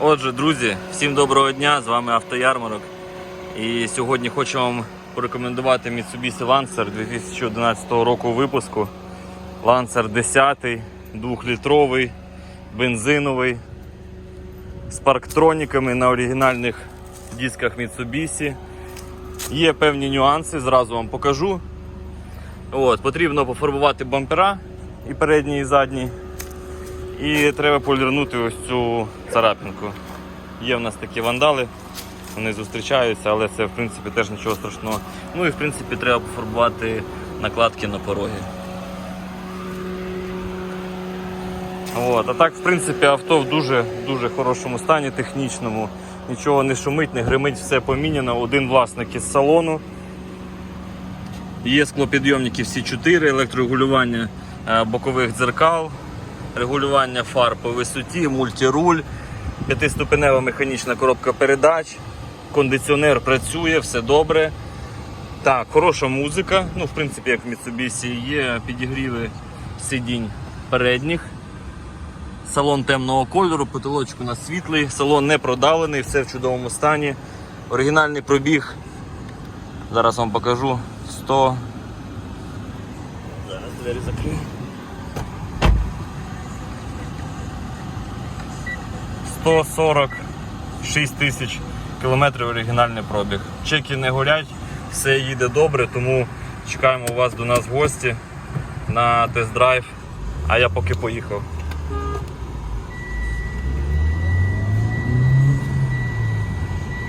Отже, друзі, всім доброго дня! З вами Автоярмарок. І сьогодні хочу вам порекомендувати Mitsubishi Lancer 2011 року випуску. Lancer 10, 2-літровий, бензиновий, з парктроніками на оригінальних дисках Mitsubishi. Є певні нюанси, зразу вам покажу. От, потрібно пофарбувати бампера і передній, і задній. І треба полірнути ось цю царапинку. Є в нас такі вандали, вони зустрічаються, але це в принципі теж нічого страшного. Ну і в принципі треба пофарбувати накладки на пороги. От, а так, в принципі, авто в дуже дуже хорошому стані, технічному. Нічого не шумить, не гримить, все поміняно. Один власник із салону. Є склопідйомники всі 4, електрорегулювання е, бокових дзеркал, регулювання фар по висоті, мультируль, п'ятиступенева механічна коробка передач, кондиціонер працює, все добре. Так, хороша музика. Ну, в принципі, як в Mitsubishi є підігріви сидінь передніх. Салон темного кольору, потолочок у нас світлий, салон не продавлений, все в чудовому стані. Оригінальний пробіг. Зараз вам покажу 100. Зараз двері закрию. 146 тисяч кілометрів оригінальний пробіг. Чеки не горять, все їде добре, тому чекаємо вас до нас в гості на тест-драйв. А я поки поїхав.